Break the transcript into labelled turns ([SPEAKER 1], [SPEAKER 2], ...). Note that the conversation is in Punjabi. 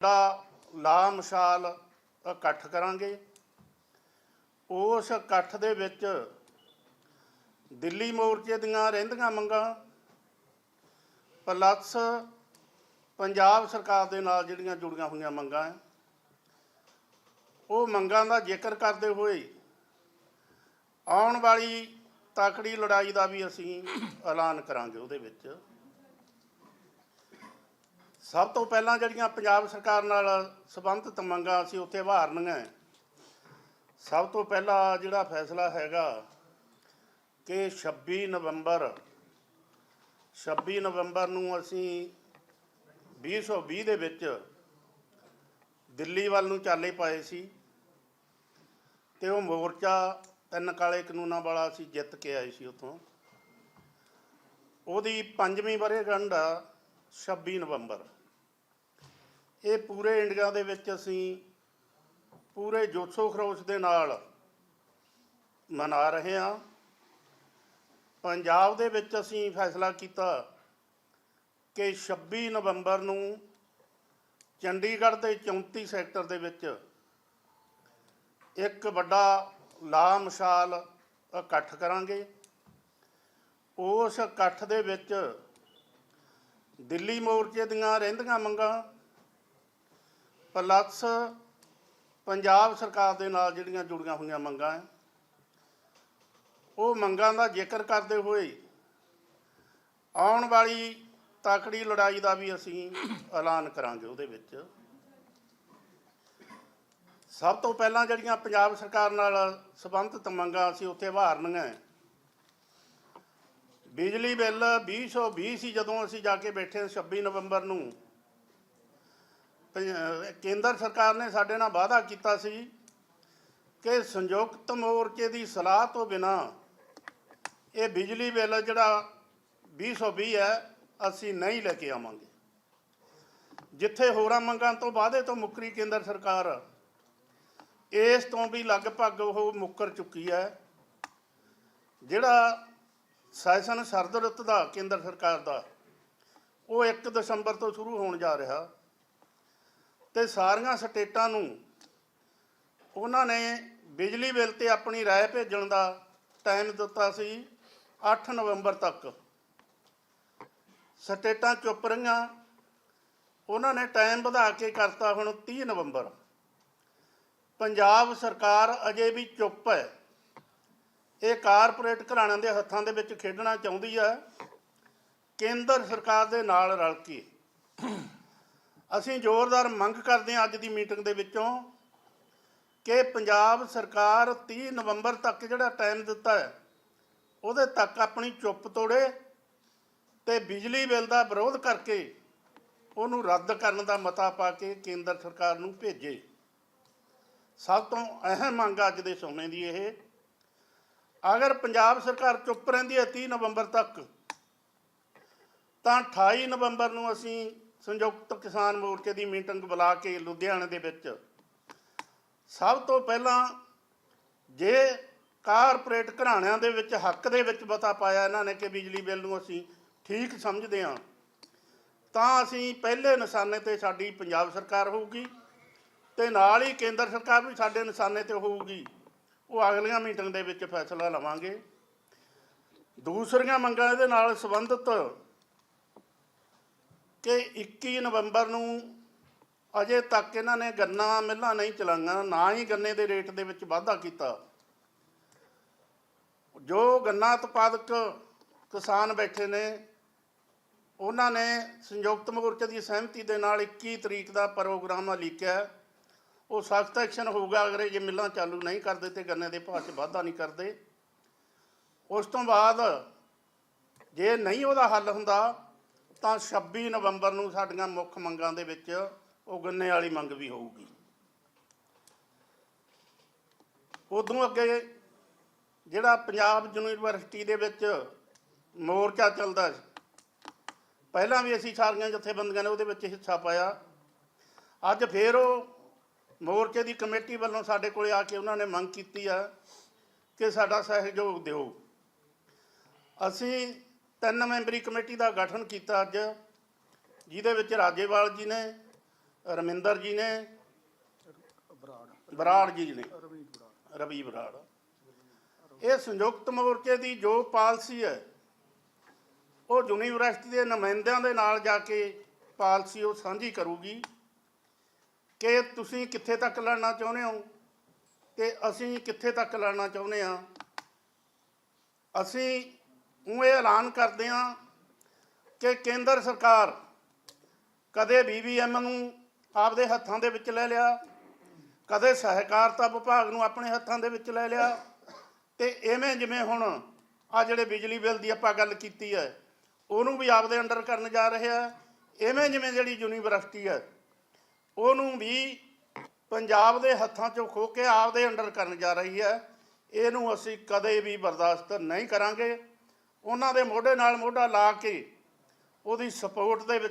[SPEAKER 1] ਦਾ ਲਾ ਮਸ਼ਾਲ ਇਕੱਠ ਕਰਾਂਗੇ। ਉਸ ਇਕੱਠ ਦੇ ਵਿੱਚ ਦਿੱਲੀ ਮੋਰਚੇ ਦੀਆਂ ਰਹਿੰਦੀਆਂ ਮੰਗਾਂ, ਪਲੱਸ ਪੰਜਾਬ ਸਰਕਾਰ ਦੇ ਨਾਲ ਜਿਹੜੀਆਂ ਜੁੜੀਆਂ ਹੋਈਆਂ ਮੰਗਾਂ ਹੈ, ਉਹ ਮੰਗਾਂ ਦਾ ਜ਼ਿਕਰ ਕਰਦੇ ਹੋਏ ਆਉਣ ਵਾਲੀ ਤਾਕੜੀ ਲੜਾਈ ਦਾ ਵੀ ਅਸੀਂ ਐਲਾਨ ਕਰਾਂਗੇ ਉਹਦੇ ਵਿੱਚ। ਸਭ ਤੋਂ ਪਹਿਲਾਂ ਜਿਹੜੀਆਂ ਪੰਜਾਬ ਸਰਕਾਰ ਨਾਲ ਸੰਬੰਧਿਤ ਮੰਗਾਂ ਅਸੀਂ ਉੱਥੇ ਵਾਰਨੀਆਂ ਹੈ। ਸਭ ਤੋਂ ਪਹਿਲਾ ਜਿਹੜਾ ਫੈਸਲਾ ਹੈਗਾ ਕਿ 26 ਨਵੰਬਰ 26 ਨਵੰਬਰ ਨੂੰ ਅਸੀਂ 2020 ਦੇ ਵਿੱਚ ਦਿੱਲੀ ਵੱਲ ਨੂੰ ਚਾਲੇ ਪਾਏ ਸੀ ਤੇ ਉਹ ਮੋਰਚਾ ਤਿੰਨ ਕਾਲੇ ਕਾਨੂੰਨਾਂ ਵਾਲਾ ਅਸੀਂ ਜਿੱਤ ਕੇ ਆਏ ਸੀ ਉੱਥੋਂ ਉਹਦੀ ਪੰਜਵੀਂ ਵਰ੍ਹੇਗੰਢ ਆ 26 ਨਵੰਬਰ ਇਹ ਪੂਰੇ ਇੰਡੀਆ ਦੇ ਵਿੱਚ ਅਸੀਂ ਪੂਰੇ ਜੋਸ਼ੋ ਖਰੋਸ਼ ਦੇ ਨਾਲ ਮਨਾ ਰਹੇ ਹਾਂ। ਪੰਜਾਬ ਦੇ ਵਿੱਚ ਅਸੀਂ ਫੈਸਲਾ ਕੀਤਾ ਕਿ 26 ਨਵੰਬਰ ਨੂੰ ਚੰਡੀਗੜ੍ਹ ਦੇ 34 ਸੈਕਟਰ ਦੇ ਵਿੱਚ ਇੱਕ ਵੱਡਾ ਲਾ ਮਸ਼ਾਲ ਇਕੱਠ ਕਰਾਂਗੇ। ਉਸ ਇਕੱਠ ਦੇ ਵਿੱਚ ਦਿੱਲੀ ਮੋਰਚੇ ਦੀਆਂ ਰਹਿੰਦੀਆਂ ਮੰਗਾਂ ਪਲੱਸ ਪੰਜਾਬ ਸਰਕਾਰ ਦੇ ਨਾਲ ਜਿਹੜੀਆਂ ਜੁੜੀਆਂ ਹੋਈਆਂ ਮੰਗਾਂ ਹੈ ਉਹ ਮੰਗਾਂ ਦਾ ਜ਼ਿਕਰ ਕਰਦੇ ਹੋਏ ਆਉਣ ਵਾਲੀ ਤਾਕੜੀ ਲੜਾਈ ਦਾ ਵੀ ਅਸੀਂ ਐਲਾਨ ਕਰਾਂਗੇ ਉਹਦੇ ਵਿੱਚ ਸਭ ਤੋਂ ਪਹਿਲਾਂ ਜਿਹੜੀਆਂ ਪੰਜਾਬ ਸਰਕਾਰ ਨਾਲ ਸੰਬੰਧਿਤ ਮੰਗਾਂ ਅਸੀਂ ਉੱਥੇ ਵਾਰਨੀਆਂ ਹੈ। ਬਿਜਲੀ ਬਿੱਲ 2020 ਸੀ ਜਦੋਂ ਅਸੀਂ ਜਾ ਕੇ ਬੈਠੇ 26 ਨਵੰਬਰ ਨੂੰ ਕੇਂਦਰ ਸਰਕਾਰ ਨੇ ਸਾਡੇ ਨਾਲ ਵਾਅਦਾ ਕੀਤਾ ਸੀ ਕਿ ਸੰਯੁਕਤ ਮੋਰਚੇ ਦੀ ਸਲਾਹ ਤੋਂ ਬਿਨਾ ਇਹ ਬਿਜਲੀ ਬਿੱਲ ਜਿਹੜਾ 2020 ਹੈ, ਅਸੀਂ ਨਹੀਂ ਲੈ ਕੇ ਆਵਾਂਗੇ। ਜਿੱਥੇ ਹੋਰਾਂ ਮੰਗਾਂ ਤੋਂ ਵਾਅਦੇ ਤੋਂ ਮੁੱਕਰੀ ਕੇਂਦਰ ਸਰਕਾਰ, ਇਸ ਤੋਂ ਵੀ ਲਗਭਗ ਉਹ ਮੁੱਕਰ ਚੁੱਕੀ ਹੈ, ਜਿਹੜਾ ਸੈਸ਼ਨ ਸਰਦ ਰੁੱਤ ਦਾ ਕੇਂਦਰ ਸਰਕਾਰ ਦਾ, ਉਹ 1 ਦਸੰਬਰ ਤੋਂ ਸ਼ੁਰੂ ਹੋਣ ਜਾ ਰਿਹਾ। ਤੇ ਸਾਰੀਆਂ ਸਟੇਟਾਂ ਨੂੰ ਉਹਨਾਂ ਨੇ ਬਿਜਲੀ ਬਿੱਲ ਤੇ ਆਪਣੀ ਰਾਏ ਭੇਜਣ ਦਾ ਟਾਈਮ ਦਿੱਤਾ ਸੀ 8 ਨਵੰਬਰ ਤੱਕ। ਸਟੇਟਾਂ ਚੁੱਪ ਰਹੀਆਂ। ਉਹਨਾਂ ਨੇ ਟਾਈਮ ਵਧਾ ਕੇ ਕਰਤਾ ਹੁਣ 30 ਨਵੰਬਰ। ਪੰਜਾਬ ਸਰਕਾਰ ਅਜੇ ਵੀ ਚੁੱਪ ਹੈ। ਇਹ ਕਾਰਪੋਰੇਟ ਘਰਾਣਿਆਂ ਦੇ ਹੱਥਾਂ ਦੇ ਵਿੱਚ ਖੇਡਣਾ ਚਾਹੁੰਦੀ ਹੈ। ਕੇਂਦਰ ਸਰਕਾਰ ਦੇ ਨਾਲ ਰਲ ਕੇ। ਅਸੀਂ ਜ਼ੋਰਦਾਰ ਮੰਗ ਕਰਦੇ ਹਾਂ ਅੱਜ ਦੀ ਮੀਟਿੰਗ ਦੇ ਵਿੱਚੋਂ ਕਿ ਪੰਜਾਬ ਸਰਕਾਰ 30 ਨਵੰਬਰ ਤੱਕ ਜਿਹੜਾ ਟਾਈਮ ਦਿੱਤਾ ਹੈ, ਉਹਦੇ ਤੱਕ ਆਪਣੀ ਚੁੱਪ ਤੋੜੇ ਤੇ ਬਿਜਲੀ ਬਿੱਲ ਦਾ ਵਿਰੋਧ ਕਰਕੇ ਉਹਨੂੰ ਰੱਦ ਕਰਨ ਦਾ ਮਤਾ ਪਾ ਕੇ ਕੇਂਦਰ ਸਰਕਾਰ ਨੂੰ ਭੇਜੇ। ਸਭ ਤੋਂ ਅਹਿਮ ਮੰਗ ਅੱਜ ਦੇ ਸੋਨੇ ਦੀ ਇਹ, ਅਗਰ ਪੰਜਾਬ ਸਰਕਾਰ ਚੁੱਪ ਰਹਿੰਦੀ ਹੈ 30 ਨਵੰਬਰ ਤੱਕ, ਤਾਂ 28 ਨਵੰਬਰ ਨੂੰ ਅਸੀਂ ਸੰਯੁਕਤ ਕਿਸਾਨ ਮੋਰਚੇ ਦੀ ਮੀਟਿੰਗ ਬੁਲਾ ਕੇ ਲੁਧਿਆਣੇ ਦੇ ਵਿੱਚ। ਸਭ ਤੋਂ ਪਹਿਲਾਂ ਜੇ ਕਾਰਪੋਰੇਟ ਘਰਾਣਿਆਂ ਦੇ ਵਿੱਚ ਹੱਕ ਦੇ ਵਿੱਚ ਬਤਾ ਪਾਇਆ ਇਹਨਾਂ ਨੇ ਕਿ ਬਿਜਲੀ ਬਿੱਲ ਨੂੰ ਅਸੀਂ ਠੀਕ ਸਮਝਦੇ ਹਾਂ, ਤਾਂ ਅਸੀਂ ਪਹਿਲੇ ਨਿਸ਼ਾਨੇ ਤੇ ਸਾਡੀ ਪੰਜਾਬ ਸਰਕਾਰ ਹੋਊਗੀ ਤੇ ਨਾਲ ਹੀ ਕੇਂਦਰ ਸਰਕਾਰ ਵੀ ਸਾਡੇ ਨਿਸ਼ਾਨੇ ਤੇ ਹੋਊਗੀ। ਉਹ ਅਗਲੀਆਂ ਮੀਟਿੰਗ ਦੇ ਵਿੱਚ ਫੈਸਲਾ ਲਵਾਂਗੇ। ਦੂਸਰੀਆਂ ਮੰਗਾਂ ਇਹਦੇ ਨਾਲ ਸੰਬੰਧਿਤ ਕਿ 21 ਨਵੰਬਰ ਨੂੰ ਅਜੇ ਤੱਕ ਇਹਨਾਂ ਨੇ ਗੰਨਾ ਮਿੱਲਾਂ ਨਹੀਂ ਚਲਾਈਆਂ, ਨਾ ਹੀ ਗੰਨੇ ਦੇ ਰੇਟ ਦੇ ਵਿੱਚ ਵਾਧਾ ਕੀਤਾ। ਜੋ ਗੰਨਾ ਉਤਪਾਦਕ ਕਿਸਾਨ ਬੈਠੇ ਨੇ, ਉਹਨਾਂ ਨੇ ਸੰਯੁਕਤ ਮੋਰਚੇ ਦੀ ਸਹਿਮਤੀ ਦੇ ਨਾਲ 21 ਤਰੀਕ ਦਾ ਪ੍ਰੋਗਰਾਮ ਲਿਖਿਆ ਉਹ ਸਖਤ ਐਕਸ਼ਨ ਹੋਊਗਾ ਅਗਰ ਇਹ ਮਿੱਲਾਂ ਚਾਲੂ ਨਹੀਂ ਕਰਦੇ ਤੇ ਗੰਨੇ ਦੇ ਭਾਅ 'ਚ ਵਾਧਾ ਨਹੀਂ ਕਰਦੇ। ਉਸ ਤੋਂ ਬਾਅਦ ਜੇ ਨਹੀਂ ਉਹਦਾ ਹੱਲ ਹੁੰਦਾ ਤਾਂ 26 ਨਵੰਬਰ ਨੂੰ ਸਾਡੀਆਂ ਮੁੱਖ ਮੰਗਾਂ ਦੇ ਵਿੱਚ ਉਹ ਗੰਨੇ ਵਾਲੀ ਮੰਗ ਵੀ ਹੋਊਗੀ। ਉਦੋਂ ਅੱਗੇ ਜਿਹੜਾ ਪੰਜਾਬ ਯੂਨੀਵਰਸਿਟੀ ਦੇ ਵਿੱਚ ਮੋਰਚਾ ਚੱਲਦਾ ਸੀ, ਪਹਿਲਾਂ ਵੀ ਅਸੀਂ ਸਾਰੀਆਂ ਜਥੇਬੰਦੀਆਂ ਨੇ ਉਹਦੇ ਵਿੱਚ ਹਿੱਸਾ ਪਾਇਆ। ਅੱਜ ਫੇਰ ਉਹ ਮੋਰਚੇ ਦੀ ਕਮੇਟੀ ਵੱਲੋਂ ਸਾਡੇ ਕੋਲੇ ਆ ਕੇ ਉਹਨਾਂ ਨੇ ਮੰਗ ਕੀਤੀ ਆ ਕਿ ਸਾਡਾ ਸਹਿਯੋਗ ਦਿਓ। ਅਸੀਂ ਤਿੰਨ ਮੈਂਬਰੀ ਕਮੇਟੀ ਦਾ ਗਠਨ ਕੀਤਾ ਅੱਜ, ਜਿਹਦੇ ਵਿੱਚ ਰਾਜੇਵਾਲ ਜੀ ਨੇ, ਰਮਿੰਦਰ ਜੀ ਨੇ,
[SPEAKER 2] ਬਰਾੜ
[SPEAKER 1] ਜੀ ਨੇ, ਰਵੀ ਬਰਾੜ। ਇਹ ਸੰਯੁਕਤ ਮੋਰਚੇ ਦੀ ਜੋ ਪਾਲਿਸੀ ਹੈ, ਉਹ ਯੂਨੀਵਰਸਿਟੀ ਦੇ ਨੁਮਾਇੰਦਿਆਂ ਦੇ ਨਾਲ ਜਾ ਕੇ ਪਾਲਿਸੀ ਉਹ ਸਾਂਝੀ ਕਰੂਗੀ ਕਿ ਤੁਸੀਂ ਕਿੱਥੇ ਤੱਕ ਲੜਨਾ ਚਾਹੁੰਦੇ ਹੋ ਤੇ ਅਸੀਂ ਕਿੱਥੇ ਤੱਕ ਲੜਨਾ ਚਾਹੁੰਦੇ ਹਾਂ। ਅਸੀਂ ਉਹ ਇਹ ਐਲਾਨ ਕਰਦੇ ਹਾਂ ਕਿ ਕੇਂਦਰ ਸਰਕਾਰ ਕਦੇ ਬੀਬੀਐਮ ਨੂੰ ਆਪਦੇ ਹੱਥਾਂ ਦੇ ਵਿੱਚ ਲੈ ਲਿਆ, ਕਦੇ ਸਹਿਕਾਰਤਾ ਵਿਭਾਗ ਨੂੰ ਆਪਣੇ ਹੱਥਾਂ ਦੇ ਵਿੱਚ ਲੈ ਲਿਆ ਤੇ ਐਵੇਂ ਜਿਵੇਂ ਹੁਣ ਆ ਜਿਹੜੇ ਬਿਜਲੀ ਬਿੱਲ ਦੀ ਆਪਾਂ ਗੱਲ ਕੀਤੀ ਹੈ, ਉਹਨੂੰ ਵੀ ਆਪਦੇ ਅੰਡਰ ਕਰਨ ਜਾ ਰਿਹਾ ਐਵੇਂ ਜਿਵੇਂ ਜਿਹੜੀ ਯੂਨੀਵਰਸਿਟੀ ਹੈ, ਉਹਨੂੰ ਵੀ ਪੰਜਾਬ ਦੇ ਹੱਥਾਂ 'ਚੋਂ ਖੋ ਕੇ ਆਪਦੇ ਅੰਡਰ ਕਰਨ ਜਾ ਰਹੀ ਹੈ, ਇਹਨੂੰ ਅਸੀਂ ਕਦੇ ਵੀ ਬਰਦਾਸ਼ਤ ਨਹੀਂ ਕਰਾਂਗੇ। ਉਹਨਾਂ ਦੇ ਮੋਢੇ ਨਾਲ ਮੋਢਾ ਲਾ ਕੇ ਉਹਦੀ ਸਪੋਰਟ ਦੇ ਵਿੱਚ